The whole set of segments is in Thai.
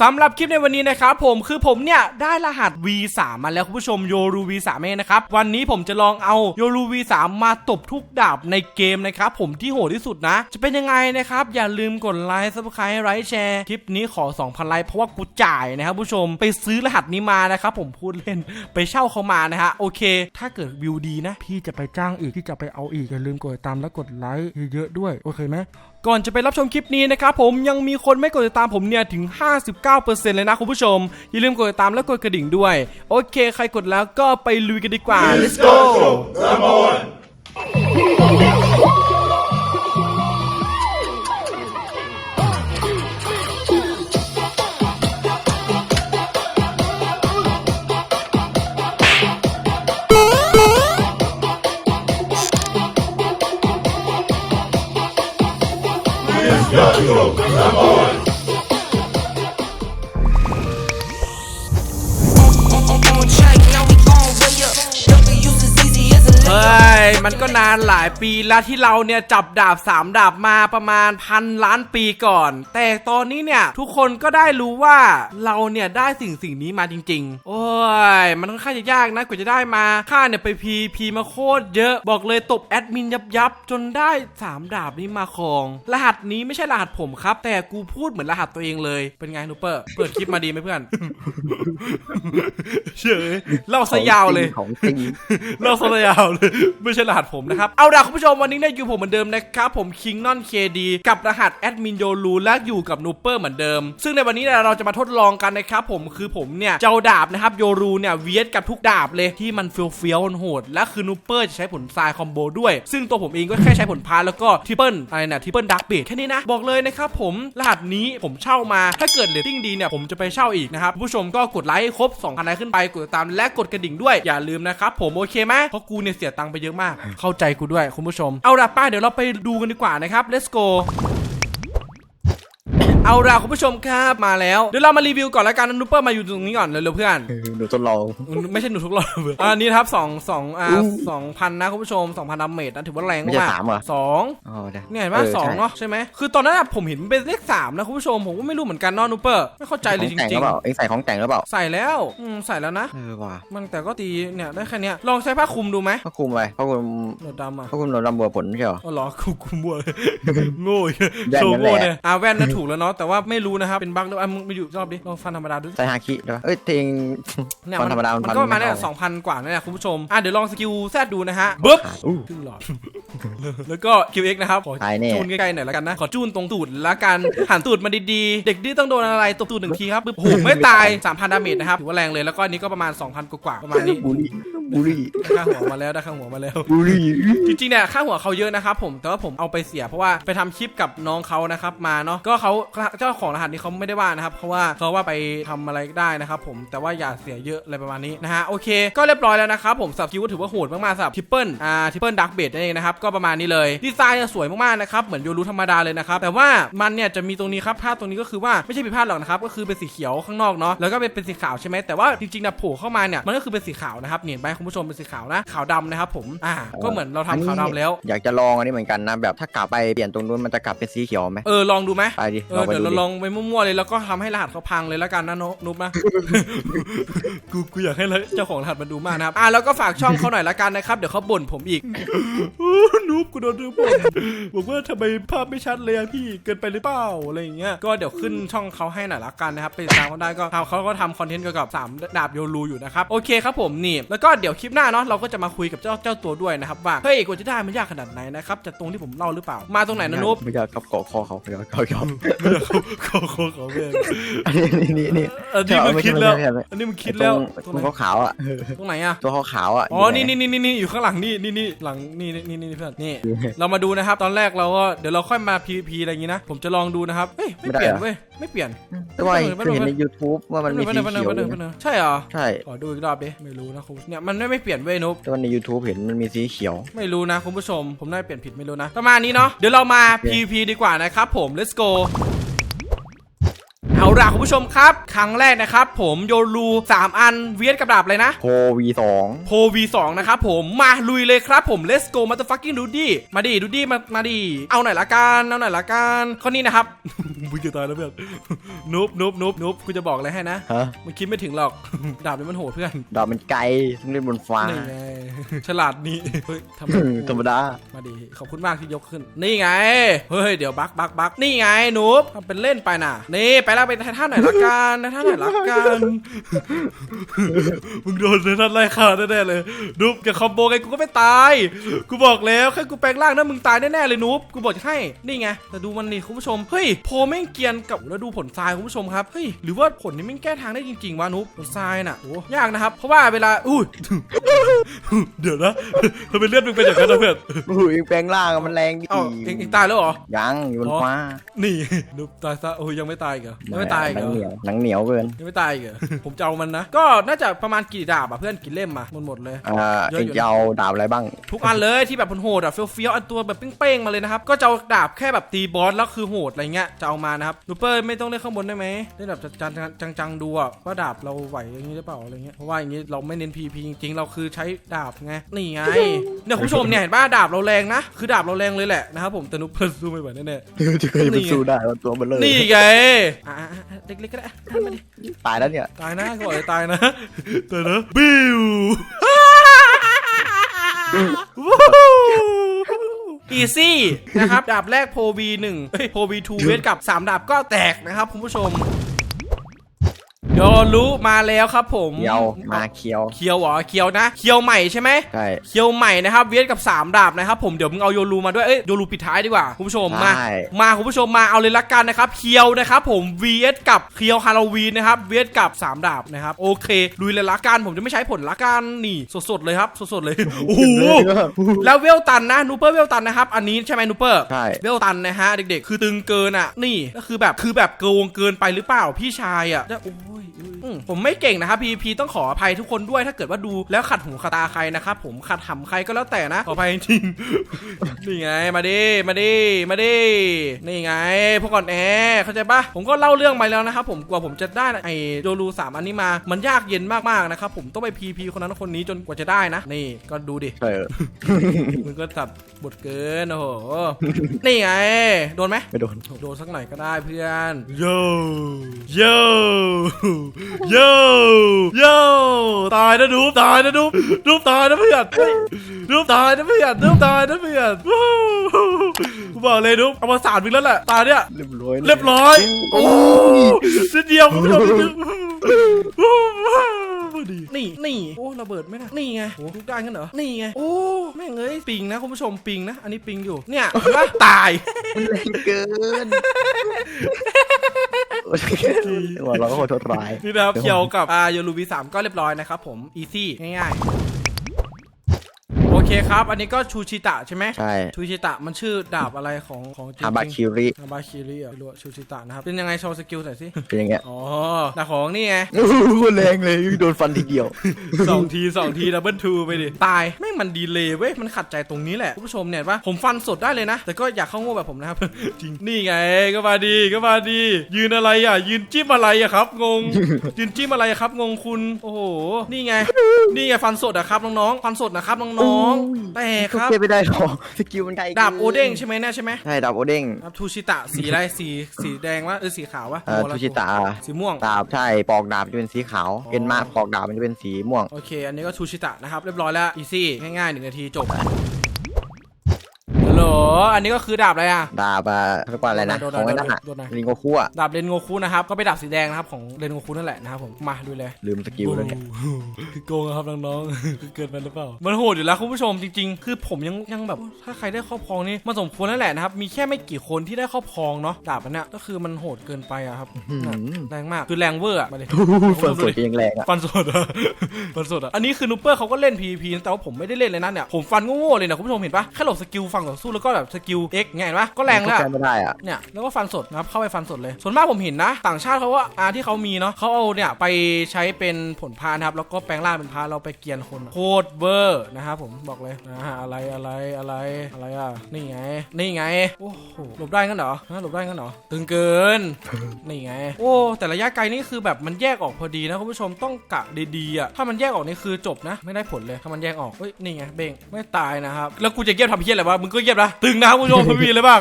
สำหรับคลิปในวันนี้นะครับผมคือผมเนี่ย ได้รหัส V3 มาแล้วคุณผู้ชมโยรู V3 เองนะครับ วันนี้ผมจะลองเอาโยรู V3 มาตบทุกดาบในเกมนะครับผมที่โหดที่สุดนะ จะเป็นยังไงนะครับ อย่าลืมกดไลค์ซับสไครต์ไลค์แชร์คลิปนี้ขอ 2,000 ไลค์เพราะว่ากูจ่ายนะครับผู้ชมไปซื้อรหัสนี้มานะครับผมพูดเล่นไปเช่าเขามานะฮะโอเค ถ้าเกิดวิวดีนะ พี่จะไปจ้างอีกที่จะไปเอาอีกอย่าลืมกดติดตามและกดไลค์เยอะๆด้วยโอเคไหมก่อนจะไปรับชมคลิปนี้นะครับผมยังมีคนไม่กดติดตามผมเนี่ยถึง 59%เลยนะคุณผู้ชม อย่าลืมกดติดตามและกดกระดิ่งด้วย โอเค ใครกดแล้วก็ไปลุยกันดีกว่า let's go on 亚洲橄榄球。 มันก็นานหลายปีแล้วที่เราเนี่ยจับดาบสามดาบมาประมาณพันล้านปีก่อน แต่ตอนนี้เนี่ยทุกคนก็ได้รู้ว่าเราเนี่ยได้สิ่งสิ่งนี้มาจริง ๆ โอ้ยมันค่อนข้างจะยากนะกว่าจะได้มาค่าเนี่ยไปพีพีมาโคตรเยอะบอกเลยตบแอดมินยับยับๆจนได้สามดาบนี้มาครอง รหัสนี้ไม่ใช่รหัสผมครับ แต่กูพูดเหมือนรหัสตัวเองเลยเป็นไงนูเปอร์เปิดคลิปมาดีไหมเพื่อนเฉยเล่าซะยาวเลย ของจริง เลิกโซนยาวเลย ไม่ใช่รหัสผมนะครับเอาล่ะคุณผู้ชมวันนี้เนี่ยอยู่ผมเหมือนเดิมนะครับผมคิงนอนเคดีกับรหัสแอดมินโยลูและอยู่กับนูเปอร์เหมือนเดิม ซึ่งในวันนี้เนี่ยเราจะมาทดลองกันนะครับผมคือผมเนี่ยเจ้าดาบนะครับโยรูเนี่ยเวียดกับทุกดาบเลยที่มันเฟี้ยวเฟี้ยวๆโหดและคือนูเปอร์จะใช้ผลทรายคอมโบด้วย ซึ่งตัวผมเองก็แค่ใช้ผลพาแล้วก็ทิปเปิลอะไรนะทิปเปิลดักเบดแค่นี้นะบอกเลยนะครับผมรหัสนี้ผมเช่ามาถ้าเกิดเรตติ้งดีเนี่ยผมจะไปเช่าอีกนะครับผู้ชมก็กดไลค์ครบ2,000ไลค์ขึ้นไปกดติดตามและกดกระดิ่งด้วยอย่าลืมนะครับผมโอเคไหมเพราะกูเนี่ยเสียตังค์ไปเยอะมากเข้าใจกูด้วยคุณผู้ชม เอาล่ะป้าเดี๋ยวเราไปดูกันดีกว่านะครับ let's go เอาล่ะคุณผู้ชมครับมาแล้วเดี๋ยวเรามารีวิวก่อนแล้วกันนูเปอร์มาอยู่ตรงนี้ก่อนเร็วๆเพื่อนหนูทดลองไม่ใช่หนูทุกรอบเลยอันนี้นะครับสองสองอ่าอู้สองพันนะคุณผู้ชมสองพันดาเมจนะถือว่าแรงไม่ใช่มากสามเหรอสองอ๋อได้เนี่ยเห็นป่ะสองเนาะใช่ไหมคือตอนนั้นอะผมเห็นมันเป็นเลขสามนะคุณผู้ชมผมก็ไม่รู้เหมือนกันเนอะนูเปอร์ไม่เข้าใจเลยจของแต่งหริรืงอเปล่าเอ็งใส่ของแต่งหรือเปล่าๆใส่แล้วอืมใส่แล้วนะเออว่ะมันแต่ก็ตีเนี่ยได้แค่เนี้ยลองใช้ผ้าคลุมดูไหมพระคุมไปพระคุมหนวดดำอะพระคุมเราดำบัวผลไม่ใช่เหรออ๋อเหรอคุมคุมบัวเลยโง่อีกแว่นโชว์นั่นโง่แหละเนี่ยอ่าแว่นน่ะถูกแล้วเนาะแต่ว่าไม่รู้นะครับเป็นบั๊กหรืออะมึงไปอยู่รอบดิลองฟันธรรมดาดู ใส่ฮาคิได้ปะเอ้ยเทงเนี่ยฟันธรรมดามันมันก็ประมาณพันไม่เนี่ยเข้าสองพันกว่านั่นแหละคุณผู้ชมอะเดี๋ยวลองสกิลแซดดูนะฮะบึ๊บอู้ครึ่งหลอด แล้วก็ QX นะครับขอตายแน่ จูนใกล้ๆหน่อยแล้วกันนะขอจูนตรงตูดแล้วกันหันตูดมาดีๆ เด็กดื้อต้องโดนอะไรตบตูดหนึ่งทีครับปึ๊บโอ้โหไม่ตาย3,000ดาเมจนะครับถือว่าแรงเลยแล้วก็อันนี้ก็ประมาณ 2,000 กว่าๆประมาณนี้บุรีบุรีได้ค่าหัวมาแล้วได้ค่าหัวมาแล้ว บุรี จริงๆเนี่ยค่าหัวเขาเยอะนะครับผมแต่ว่าผมเอาไปเสียเพราะว่าไปทำคลิปกับน้องเขานะครับมาเนาะก็เขาเจ้าของรหัสนี้เขาไม่ได้ว่านะครับเพราะว่าเขาว่าไปทำอะไรได้นะครับผมแต่ว่าอย่าเสียเยอะอะไรประมาณนี้นะฮะโอเคก็เรียบร้อยแล้วนะครับผมสับคิวก็ถือว่าโหดมากๆสำหรับทริปเปิลอ่าทริปเปิลดักเบดนั่นเองนะครับก็ประมาณนี้เลยดีไซน์เนี่ยสวยมากๆนะครับเหมือนโยรูธรรมดาเลยนะครับแต่ว่ามันเนี่ยจะมีตรงนี้ครับพลาดตรงนี้ก็คือว่าไม่ใช่ผิดพลาดหรอกนะครับก็คือเป็นสีเขียวข้างนอกเนาะแล้วก็เป็นเป็นสีขาวใช่ไหมแต่ว่าจริงๆนะโผล่เข้ามาเนี่ยมันก็คือเป็นสีขาวนะครับเนี่ยไปคุณผู้ชมเป็นสีขาวนะขาวดำนะครับผมอ่าก็เหมือนเราทำขาวดำแล้ว อยากจะลองอันนี้เหมือนกันนะแบบถ้ากลับไปเปลี่ยนตรงนู้นมันจะกลับเป็นสีเขียวไหมเออลองดูไหมไปดิเอลอองไปเดี๋ยวดูเราดิลองไปมั่วๆเลยแล้วก็ทำให้รหัสเขาพังเลยแล้วกันนะโนนุ๊บนะกูกูอยากให้เจ้าของรหัสมาดูมากนะครับอะแล้วก็ฝากช่องเขาหน่อยละกันนะครับเดี๋ยวเขาบ่นผมอีกอู้นุ๊บกูโดนดูบ่นบอกว่าทำไมภาพไม่ชัดเลยอะพี่เกินไปหรือเปล่าอะไรอย่างเงี้ยก็เดี๋ยวขึ้นช่องเขาให้หน่อยละกันนะครับไปติดตามเขาได้ก็ทำเขาก็ทำคอนเทนต์เกี่ยวกับสามดาบโยรูอยู่นะครับโอเคครับผมนี่แล้วก็เดี๋ยวคลิปหน้าเนาะเราก็จะมาคุยกับเจ้าเจ้าตัวด้วยนะครับว่าเฮ้ยกว่าจะได้มันยากขนาดไหนนะครับจะตรงที่ผมเล่าหรือเปล่ามาตรงไหนนะนุ๊บไม่อยากกับเกาะคอเขาไม่อยากเกาะคอไม่ได้เขาเขาเขาเขาเพื่อนอันนี้นี่นี่อันนี้มึงไม่คิใช่ดแล้วไม่ใช่ไม่ใช่อันนี้มึงคิดแล้วตตรรงงไหนตัวขาวๆอะตรงไหนอะตัวขาวๆอะอ๋อนี่นี่นี่นี่นี่อยู่ข้างหลังนี่นี่นี่หลังนี่นี่นี่นี่เพื่อนนี่ เรามาดูนะครับ ตอนแรกเราก็เดี๋ยวเราค่อยมา PVP อะไรอย่างงี้นะ ผมจะลองดูนะครับเฮ้ยไม่เปลี่ยนเว้ยไม่เปลี่ยนแต่ว่าเคยเห็นใน YouTube ว่ามันมีสีแป๊บนึงเขียวแป๊บนึงแป๊บนึงแป๊บนึงใช่เหรอใช่ขอดูอีกรอบดิไม่รู้นะคุณเนี่ยมันไม่ไม่เปลี่ยนเว้ยนุ๊บแต่ว่าใน YouTube เห็นมันมีสีเขียว ไม่รู้นะคุณผู้ชม ผมน่าจะเปลี่ยนผิดไม่รู้นะประมาณนี้เนาะเดี๋ยวเรามา PVP ดีกว่านะครับผม let's go Thank you เอาล่ะคุณผู้ชมครับ ครั้งแรกนะครับ ผมโยรู3 อันเวียดกับดาบเลยนะโพวีสองโพ V2 นะครับผมมาลุยเลยครับผม let's go motherfucking ดูดี้มาดิดูดี้มามาดิเอาหน่อยละกันเอาหน่อยละกันข้อนี้นะครับ มึงจะตายแล้วเพื่อนนุบนุบนุบนุบกูจะบอกอะไรให้นะฮะมันคิดไม่ถึงหรอก ดาบนี้มันโหดเพื่อนดอกมันไกลต้องเล่นบนฟ้านี่ไงฉลาดนี่เฮ้ยทำไมธรรมดามาดีขอบคุณมากที่ยกขึ้น นี่ไง เฮ้ยเดี๋ยวบักบักบักนี่ไงหนูทำเป็นเล่นไปน่ะนี่ไปแล้วไปไททันหน่อยละกันไททันหน่อยละกันมึงโดนไททันไล่ฆ่าแน่ๆเลยนุ๊บกับคอมโบไงกูก็ไม่ตาย กูบอกแล้วแค่กูแปลงร่างนะมึงตายแน่ๆเลยนุ๊บกูบอกจะให้นี่ไงแต่ดูมันนี่คุณผู้ชมเฮ้ยโพแม่งเกียนกับแล้วดูผลทรายคุณผู้ชมครับเฮ้ยหรือว่าผลนี้แม่งแก้ทางได้จริงๆวะนุ๊บผลทรายน่ะโอ้ยากนะครับเพราะว่าเวลาอุ้ยเดี๋ยวนะทำไมเลือดมึงเป็นอย่างนั้นนะเพื่อนโอ้ยแปลงร่างอะมันแรงดิเอ้าเองเองตายแล้วเหรอยังอยู่บนฟ้านี่นุ๊บตายซะโอ้ยยังไม่ตายอีกเหรอไม่ตายอีกหนัเหรงเหนีอยวหนังเหนียวเกินยังไม่ตายอีกเหรอ ผมจะเอามันนะ ก็น่าจะประมาณกี่ดาบอะเพื่อนกี่เล่มอะหมดหมดเลย อ่าเยอะเอ็อยู่งจะเอาดาบอะไรบ้าง ทุกอันเลยที่แบบโหดๆอะเฟี้ยวๆอันตัวแบบเป้งๆมาเลยนะครับ ก็จะเอาดาบแค่แบบตีบอสแล้วคือโหดอะไรเงี้ยจะเอามานะครับนูเปอร์ไม่ต้องเล่นข้างบนได้ไหมเล่นแบบจังๆจังๆดูอะว่าดาบเราไหวอย่างนี้หรือเปล่าอะไรเงี้ยเพราะว่าอย่างนี้เราไม่เน้น PVP จริงๆเราคือใช้ดาบไงนี่ไงเนี่ยคุณผู้ชมเนี่ยเห็นป่ะดาบเราแรงนะคือดาบเราแรงเลยแหละนะครับผมแต่นูเปอร์สู้ไม่ไหวแน่ๆ จะเคยไปสู้ได้ว่าตัวเบลเลอร์นี่ไงอะอะอะเล็กๆก็ได้อะมาดิตายแล้วเนี่ยตายนะก่อนเลยตายนะตายนะบิวอีซี่นะครับดาบแรกโพวีหนึ่งเฮ้ยโพวีทูเวทกับ 3 ดาบก็แตกนะครับคุณผู้ชม โยรู้มาแล้วครับผมเคียวมาเคียวเคียวเหรอเคียวนะเคียวใหม่ใช่ไหมใช่เคียวใหม่นะครับเวทกับ 3 ดาบนะครับผมเดี๋ยวมึงเอาโยรูมาด้วยเอ้ยโยรูปิดท้ายดีกว่าคุณผู้ชมมาใช่มาคุณผู้ชมมาเอาเลยละกันนะครับเคียวนะครับผม VS กับเคียวฮาโลวีนนะครับ VS กับ 3 ดาบนะครับโอเคลุยเลยละกันผมจะไม่ใช้ผลละกันนี่สดๆเลยครับสดๆเลยโอ้โหแล้วเวลตันนะนูเปอร์เวลตันนะครับอันนี้ใช่ไหมนูเปอร์ใช่เวลตันนะฮะเด็กๆ คือตึงเกินอะนี่ก็คือแบบคือแบบเกินเกินไปหรือเปล่าพี่ชายอะแล้วโอ้ย อืมผมไม่เก่งนะครับพีพีต้องขออภัยทุกคนด้วยถ้าเกิดว่าดูแล้วขัดหูขัดตาใครนะครับผมขัดหำใครก็แล้วแต่นะขออภัยจริงๆนี่ไงมาดิมาดิมาดินี่ไงพวกก่อนแอเข้าใจปะผมก็เล่าเรื่องไปแล้วนะครับผมกว่าผมจะได้ไอ้โดรูสามอันนี้มามันยากเย็นมากๆนะครับผมต้องไปพีพีคนนั้นคนนี้จนกว่าจะได้นะ นี่ก็ดูดิเออมึงก็ตัดบทเกินโอ้โหนี่ไงโดนไหมไม่โดนโดนสักหน่อยก็ได้เพื่อนโยโยโยโยตายนะดูตายนะดูดูตายนะเพื่อนเฮ้ยดูตายนะเพื่อนดูตายนะเพื่อนวู้กูบอกเลยดูเอามาสาดมึงแล้วแหละตายเนี่ยเรียบร้อยเรียบร้อยโอ้นิดเดียวคุณผู้ชมนิดเดียวพอดีนี่นี่โอ้ระเบิดไหมนะนี่ไงโอ้ทุกด้านกันเหรอนี่ไงโอ้แม่งเอ้ยปิงนะคุณผู้ชมปิงนะ อันนี้ปิงอยู่เนี่ยเห็นปะตายมันแรงเกินหัว เราก็โหดร้าย นี่นะครับเกี่ยวกับอ่าโยลูบีสามก็เรียบร้อยนะครับผม อีซี่ ง่ายๆโอเคครับ อันนี้ก็ชูชิตะใช่ไหมใช่ ชูชิตะมันชื่อดาบอะไรของของจริงๆฮาบาคิริฮาบาคิริอะไม่รู้อะชูชิตะนะครับ เป็นยังไงโชว์สกิลหน่อยสิ เป็นอย่างเงี้ยอ๋อดาบของนี่ไงโอ้โหแรงเลยโดนฟันทีเดียว สองทีสองทีดับเบิลทูไปดิ ตายแม่งมันดีเลยเว้ย มันขัดใจตรงนี้แหละคุณผู้ชมเนี่ยว่าผมฟันสดได้เลยนะ แต่ก็อยากเข้าโง่แบบผมนะครับ จริง นี่ไงก็มาดีก็มาดี ยืนอะไรอะ ยืนจิ้มอะไรอะครับ งง ยืนจิ้มอะไรอะครับ งงคุณ โอ้โห นี่ไง นี่ไงฟันสดอะครับน้องๆ ฟันสดนะครับน้องๆแต่ครับเทียบไม่ได้หรอกสกิลมันไกลกินดาบโอเด้งใช่ไหมเนี่ยใช่ไหมใช่ดาบโอเด้งครับทูชิตะสีอะไรสีสีแดงวะเออสีขาววะเอ่อทูชิตะสีม่วงดาบใช่ปอกดาบจะเป็นสีขาวอ๋อเอ็นมาปอกดาบมันจะเป็นสีม่วงโอเค อันนี้ก็ทูชิตะนะครับเรียบร้อยแล้วอีซี่ง่ายๆหนึ่งนาทีจบฮัลโหล อันนี้ก็คือดาบอะไรอะ ดาบอะเรียกว่าอะไรนะ โดนของไอ้นั่นโดนอะโดนโดนลิงโกคุอะดาบเรนโงคุนะครับ ก็เป็นดาบสีแดงนะครับของเรนโงคุนั่นแหละนะครับผม มาดูเลย ลืมสกิลแล้วเนี่ยคือโกงอะครับน้องๆ คือเกินไปหรือเปล่า มันโหดอยู่แล้วคุณผู้ชมจริงๆ คือผมยังยังแบบถ้าใครได้ครอบครองนี่มันสมควรแล้วแหละนะครับ มีแค่ไม่กี่คนที่ได้ครอบครองเนาะดาบอันเนี้ยก็คือมันโหดเกินไปอะครับน่ะแรงมากคือแรงเวอร์อะมาเลยฟันสวยยังแรงอะฟันสดอะ ฟันสดอะอันนี้คือนูเปอร์เขาก็เล่น PVP นะแต่ว่าผมไม่ได้เล่นเลยนะเนี่ย ผมฟันโง่ๆเลยนะคุณผู้ชมเห็นปะแค่หลบสกิลฝั่งต่อสู้แล้วแล้วก็แบบสกิล X ไงเห็นปะก็แรงแล้วเข้าใจไม่ได้อะ เนี่ยแล้วก็ฟันสดนะครับเข้าไปฟันสดเลย ส่วนมากผมเห็นนะ ต่างชาติเขาว่าอาที่เขามีเนาะเขาเอาเนี่ยไปใช้เป็นผลพานะครับแล้วก็แปลงร่างเป็นพาเราไปเกรียนคนโคตรเวอร์นะครับผมบอกเลยนะฮะอะไรอะไรอะไรอะไรอะนี่ไง นี่ไงโอ้โหหลบได้กันเหรอฮะหลบได้กันเหรอตึงเกิน นี่ไง โอ้แต่ระยะไกลนี่คือแบบมันแยกออกพอดีนะคุณผู้ชมต้องกะดีๆอะถ้ามันแยกออกนี่คือจบนะ ไม่ได้ผลเลยถ้ามันแยกออกเฮ้ยนี่ไงเบ่งไม่ตายนะครับแล้วกูจะเยียบทำเพี้ยอะไรวะมึงก็เยียบนะตึงนะครับคุณผู้ชมไม่มีอะไรบ้าง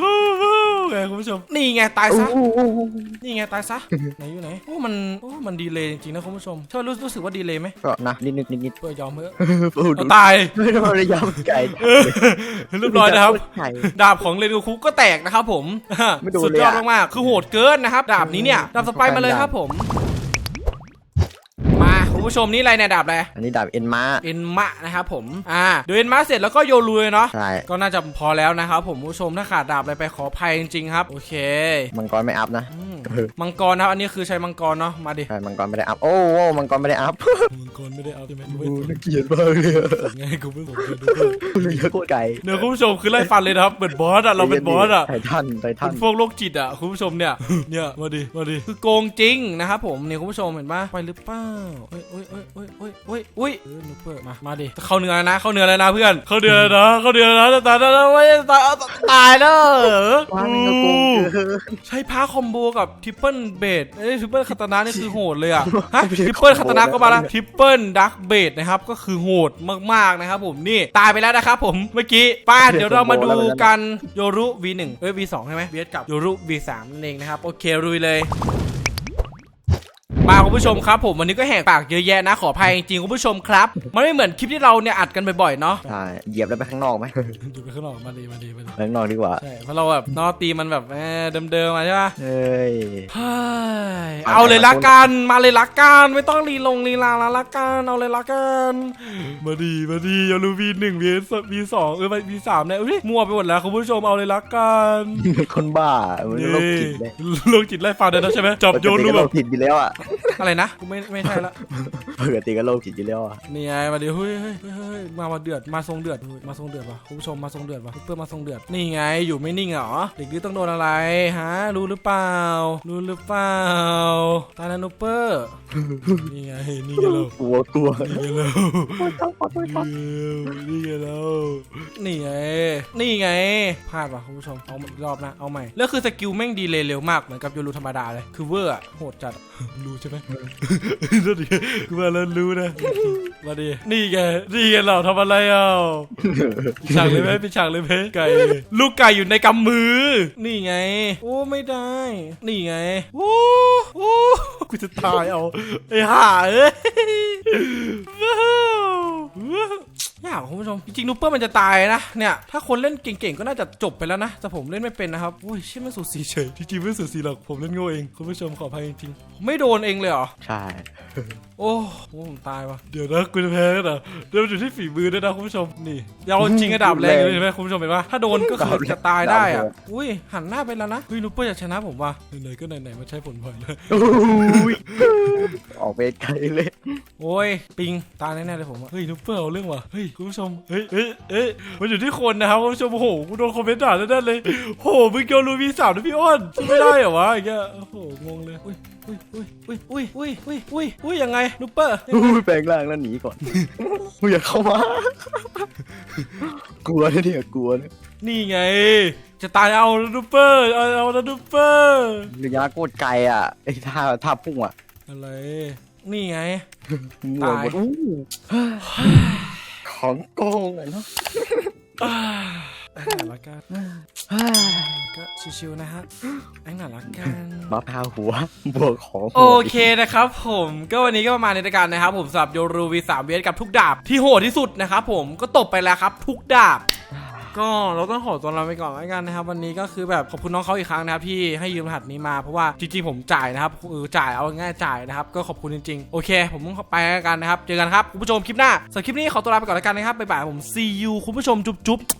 วู้วู้ไงคุณผู้ชมนี่ไงตายซะนี่ไงตายซะไหนอยู่ไหนโอ้มันโอ้มันดีเลยจริงๆนะคุณผู้ชมชอบรู้รู้สึกว่าดีเลยไหมก็นะนิดนิดนิดนิดเพื่อยอมเพื่อะพูดเอาตายไม่ได้พยายามไก่เรียบร้อยนะครับไก่ดาบของเรนโกคุก็แตกนะครับผมไม่โดนสุดเลยยอดอะมากๆคือโหดเกินนะครับดาบนี้เนี่ยดาบสไปร์มาเลยครับผมมา คุณผู้ชมนี่อะไรเนี่ยดาบอะไรอันนี้ดาบเอ็นม้าเอ็นมะนะครับผมอ่าเดี๋ยวเอ็นมะเสร็จแล้วก็โยรุเลยเนาะใช่ก็น่าจะพอแล้วนะครับผมผู้ชมถ้าขาดดาบอะไรไปขออภัยจริงๆครับ โอเคมังกรไม่อัพนะอื มเออมังกรนะครับอันนี้คือใช้มังกรเนาะมาดิใช่มังกรไม่ได้อัพ โอ้โอ้มังกรไม่ได้อัพมังกรไม่ได้เอาใช่ไหมน่าเกลียดมากเลยอะไงกูไม่สนใจดูเยอะโคตรไก่เดี๋ยวคุณผู้ชมคือไล่ฟันเลยนะครับเหมือนบอสอะเราเป็นบอสอะไททันไททัเป็นนพวกโรคจิตอะคุณผู้ชมเนี่ยเนี่ยมาดิมาดิคือโกงจริงนะครับผมเนี่ยคุณผู้ชมเห็นปะไปหรือเปล่าเฮ้ยเฮ้ยเฮ้ยเฮ้ยเฮ้ยเฮ้ยเฮ้ยเออนุเปอร์มามาดิเข้าเนื้อแล้วนะเข้าเนื้อแล้วนะเพื่อนเข้าเนื้อแล้วนะเข้าเนื้อแล้วนะตายตายตายไม่ตายตายแล้วเหรอว้ามันก็โกงเกินใช้พาคอมโบกับทริปเปิลเบดเอ้ยทริปเปิลคาตานะนี่คือโหดเลยอะฮะทริปเปิลคาตานะก็มาละทริปเปิลดักเบดนะครับก็คือโหดมากๆนะครับผมนี่ตายไปแล้วนะครับผมเมื่อกี้ป้าเดี๋ยวเรามาดูกันโยรุ V1 เอ้ย V2 ใช่ไหมเบียดกับโยรุ V3 นั่นเองนะครับโอเครุยเลย มาคุณผู้ชมครับผมวันนี้ก็แหกปากเยอะแยะนะขออภัยจริงๆคุณผู้ชมครับ มันไม่เหมือนคลิปที่เราเนี่ยอัดกันบ่อยๆเนาะใช่เหยียบแล้วไปข้างนอกไหมดูไปข้างนอกมาดีมาดีมาดีไปข้างนอกดีกว่าใช่เพราะเราแบบเนอตีมันแบบเออเดิมๆมาใช่ปะเฮ้ยเฮ้ยเอาเลยละกันมาเลยละกันไม่ต้องรีลงรีลาละละกันเอาเลยละกันมาดีมาดีอย่ารู้วีหนึ่งวีวีสองเออวีสามเนี่ยอุ้ยมั่วไปหมดแล้วคุณผู้ชมเอาเลยละกันคนบ้าเหมือนโรคจิตเลยโรคจิตไล่ฟันเลยนะใช่ไหมจับโยนปกติรู้ก็แบโรบคจิตอยู่แล้วอะอะไรนะกูไม่ไม่ใช่ละปกติก็โรคจิตอยู่แล้วอะนี่ไงมาดิเฮ้ยเฮ้ยเฮ้ยเฮ้ยมามาเดือดมาทรงเดือดเฮ้ยมาทรงเดือดวะคุณผู้ชมมาทรงเดือดวะเพื่อนมาทรงเดือดนี่ไงอยู่ไม่นิ่งเหรอเด็กดื้อต้องโดนอะไรฮะรู้หรือเปล่า รู้หรือเปล่าตายนะนูเปอร์นี่ไงนี่ไงเรากลัวกลัวนี่ไงเรานี่ไงเรา นี่ไง นี่ไงพลาดว่ะคุณผู้ชม เอาอีกรอบนะ เอาใหม่ แล้วคือสกิลแม่งดีเลยเร็วมาก เหมือนกับโยรูธรรมดาเลย คือเวอร์อะโหดจัด รู้ใช่ไหมนั่นดิกูว่าแล้วรู้นะ มาดิ นี่ไง นี่ไงเราทำอะไรอะปิดฉากเลยไหมปิดฉากเลยไหมไก่ ลูกไก่อยู่ในกำมือ นี่ไง โอ้ไม่ได้ นี่ไงโอ้โอ้กูจะตายเอา ไอ้ห่าเอ้ยยาก คุณผู้ชม จริงๆนูเปอร์มันจะตายนะเนี่ยถ้าคนเล่นเก่งๆก็น่าจะจบไปแล้วนะ แต่ผมเล่นไม่เป็นนะครับอุ้ยชิไม่สูสีเฉยจริงๆไม่สูสีหรอกผมเล่นโง่เองคุณผู้ชมขออภัยจริงๆไม่โดนเองเลยเหรอใช่ โอ้โหผมตายว่ะเดี๋ยวนะกูจะแพ้กันเหรอเดี๋ยวมันอยู่ที่ฝีมือด้วยนะคุณผู้ชมนี่ยาวจริงระดับแรงเลยใช่ไหมคุณผู้ชมเห็นปะถ้าโดนก็คือจะตายได้อะอุ้ยหันหน้าไปแล้วนะอุ้ยนูเปอร์อยากชนะผมว่ะไหนๆก็ไหนๆมาใช้ผลพลอยเลย อุ้ยออกไปไกลเลย โอ้ย ปิง ตายแน่ๆเลยผมว่าเฮ้ยนูเปอร์เอาเรื่องว่ะเฮ้ยคุณผู้ชมเฮ้ยเฮ้ยเฮ้ยมันอยู่ที่คนนะครับคุณผู้ชมโอ้โหกูโดนคอมเมนต์ด่าแน่ๆเลยโอ้โหมึงเกลรูวีสามนะพี่อ้อนช่วยไม่ได้เหรอวะอย่างเงี้ยโอ้โหงงเลยอุ้ยอุ้ยอุ้ยอุ้ยอุ้ยอุ้ยอุ้ยอุ้ยอุ้ยยังไงนูเปอร์ยังไงอุ้ยแปลงร่างแล้วหนีก่อนอุ้ยอย่าเข้ามา กลัวนะเนี่ยกลัวนะนี่ไง จะตายเอาแล้วนูเปอร์เอาเอาแล้วนูเปอร์ระยะโคตรไกลอะไอ้ท่าท่าพุ่งอะ อะไร นี่ไงมั่วหมดตาย อู้ของโกงอะเนาะอ่าแองหน่าละกันก็ชิวๆนะฮะแองหน่าละกันมาพร้าวหัวบวกของโอเคนะครับผมก็วันนี้ก็ประมาณในรายการนะครับ ผมสำหรับโยรูวีสามเวสกับทุกดาบที่โหดที่สุดนะครับผมก็ตบไปแล้วครับ ทุกดาบ ก็เราต้องขอตัวเราไปก่อนแล้วกันนะครับ วันนี้ก็คือแบบขอบคุณน้องเขาอีกครั้งนะครับที่ให้ยืมรหัสนี้มาเพราะว่าจริงๆผมจ่ายนะครับเออจ่ายเอาง่ายจ่ายนะครับก็ขอบคุณจริงๆโอเค ผมไปแล้วกันนะครับเจอกันครับคุณผู้ชมคลิปหน้าสำหรับคลิปนี้ขอตัวลาไปก่อนแล้วกันนะครับบ๊ายบายผม see you คุณผู้ชมจุ๊บๆ